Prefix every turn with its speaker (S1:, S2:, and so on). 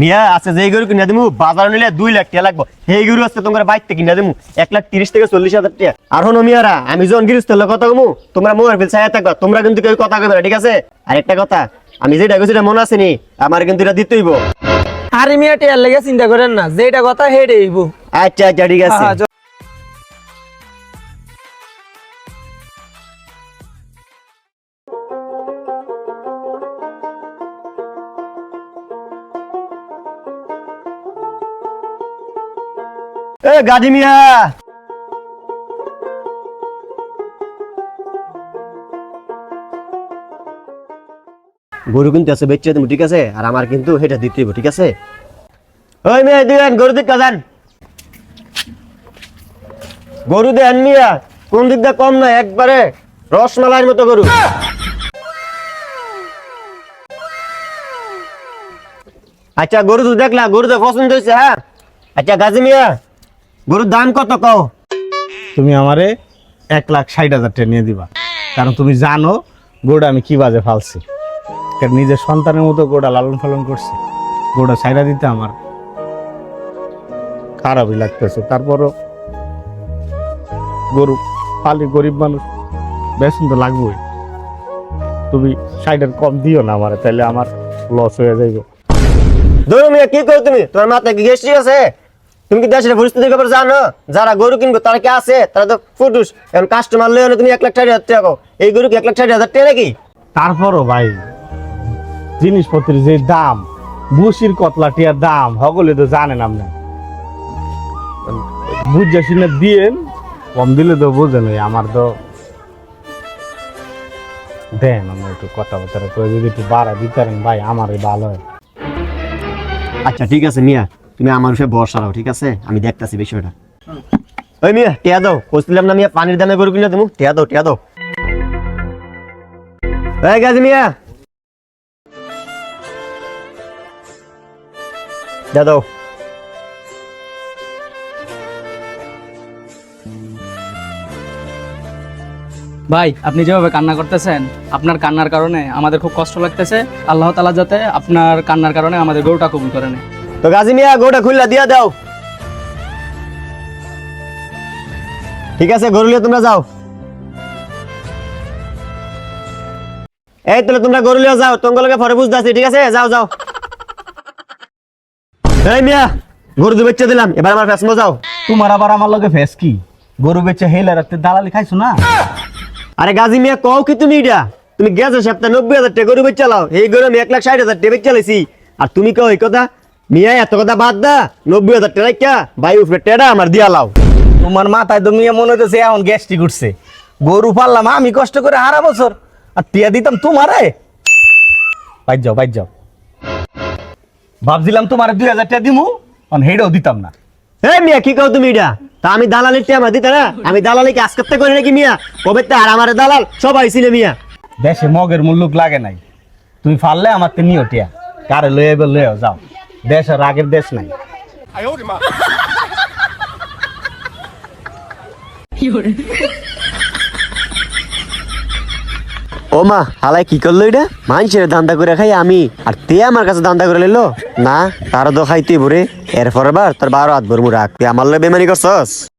S1: মিয়া আছে যে গরু কিনা দিমু বাজার নিলে দুই লাখ টাকা লাগবো। সেই গরু আছে তোমার বাইতে কিনা দিমু এক লাখ তিরিশ থেকে চল্লিশ হাজার টাকা। আর হনো মিয়ারা আমি যখন গিরিস্তলে কথা কমু তোমরা মোবাইল ফেল চাই থাকবা তোমরা কিন্তু কেউ কথা কবে ঠিক আছে? আর একটা কথা আমি যেটা কইছি এটা মনে আছে নি আমার কিন্তু এটা দিতেইব।
S2: আরে মিয়া টিয়ার লেগে চিন্তা করেন না যেটা কথা হেডে
S1: আচ্ছা আচ্ছা ঠিক আছে। এ গাদি মিয়া। গরু কিন্তু আছে বেচে তুমি ঠিক আছে? আর আমার কিন্তু এটা দিতে ঠিক আছে? ওই মেয়ে দিবেন গরু দিক কাজান গরু দেন মিয়া কোন দিক দিয়ে কম না একবারে রসমালাইয়ের মতো গরু। আচ্ছা গরু তো দেখলা গরু তো পছন্দ হয়েছে হ্যাঁ? আচ্ছা গাজী মিয়া গরুর দাম কত কও?
S3: তুমি আমারে এক লাখ ষাট হাজার টাকা নিয়ে দিবা। কারণ তুমি জানো গোড়া আমি কি বাজে ফালছি। কারণ নিজের সন্তানের মতো গোড়া লালন পালন করছি। গোড়া ছাইরা দিতে আমার খারাপই লাগতেছে। তারপরও গরু পালি গরিব মানুষ বেতন তো লাগবেই। তুমি ষাটের কম দিও না আমার তাহলে আমার লস হয়ে যাইব।
S1: ধরো মিয়া কি করো তুমি? তোমার মাথায় কি গেস্ট্রিক আছে? তুমি কি দেশের পরিস্থিতির ব্যাপারে জানো? যারা গরু কিনবে তারা কি আছে? তারা তো ফুটুস এখন কাস্টমার লয়ে তুমি এক লাখ ষাট হাজার টাকা। এই গরু কি এক লাখ ষাট হাজার টাকা নাকি?
S3: তারপরও ভাই জিনিসপত্রের যে দাম বুসির কতলাটিয়ার দাম সকলে তো জানেন আপনি। বুঝা শুনে দিয়েন কম দিলে তো বোঝেন আমার তো। দেন আমরা একটু কথাবার্তা করে যদি একটু বাড়া দিতে পারেন ভাই আমারই ভালো হয়।
S1: আচ্ছা ঠিক আছে মিয়া তুমি আমার উপরে ভরসা রাখো ঠিক আছে? আমি দেখতাছি বিষয়টা। ওই মিয়া, টিয়া দাও। বলছিলাম না মিয়া, পানির দামে গরু কিনে তুমি টিয়া দাও টিয়া দাও। এই গাজী মিয়া। টিয়া দাও।
S4: ভাই, আপনি যেভাবে কান্না করতেছেন, আপনার কান্নার কারণে আমাদের খুব কষ্ট লাগতেছে। আল্লাহ তালা যাতে আপনার কান্নার কারণে আমাদের গরুটা কবুল করে নেয়।
S1: তো গাজী মিয়া গরুটা খুললা দিয়া দাও। ঠিক আছে গরু তোমরা যাও। এই তাহলে তোমরা গরু লিয়ে যাও তোমাকে পরে বুঝতে আছি, ঠিক আছে? যাও যাও। এই মিয়া গরু দু বেচে দিলাম এবার আমার ফ্যাসমো যাও।
S3: তোমার আবার আমার লগে ফেস কি? গরু বেচে হেলে রাখতে দালালি খাইছো না?
S1: আরে গাজী মিয়া কও কি তুমি এটা? তুমি গেছো সপ্তাহে নব্বই হাজার টাকা গরু বেচে চালাও এই গরু আমি এক লাখ ষাট হাজার টাকা বেচে চালাইছি আর তুমি কও এই কথা? মিয়া এত কথা বাদ দা। নব্বই হাজার টাকা কে বাই উপরে টেডা আমার দিয়া লাও।
S3: তোমার মাথায় তো মিয়া মনে হইতেছে এখন গ্যাস্ট্রিক উঠছে। গরু পারলাম আমি কষ্ট করে হারা বছর। আর টিয়া দিতাম তোমারে। বাইর যাও বাইর যাও। ভাবছিলাম তোমার দুই হাজার টাকা দিমু কারণ হেডেও দিতাম না।
S1: এই মিয়া কি কও তুমি এটা? তা আমি দালালির টিয়া দিতে না? আমি দালালি কি আজকে করে নাকি মিয়া? কবে তে আর আমার দালাল? সবাই ছিল মিয়া।
S3: দেশে মগের মূল্য লাগে নাই। তুমি পারলে আমার তো নিও টিয়া। কারে লয়ে এবার লয়ে যাও। দেশ আর আগের দেশ নাই।
S1: ও মা হালাই কি করল এটা? মানুষের দান্দা করে খাই আমি আর তে আমার কাছে দান্দা করে নিলো না তারও তো খাইতে ভরে এরপর বার তোর বারো হাত ভরমু রাখ তুই আমার লোক বেমানি করছস?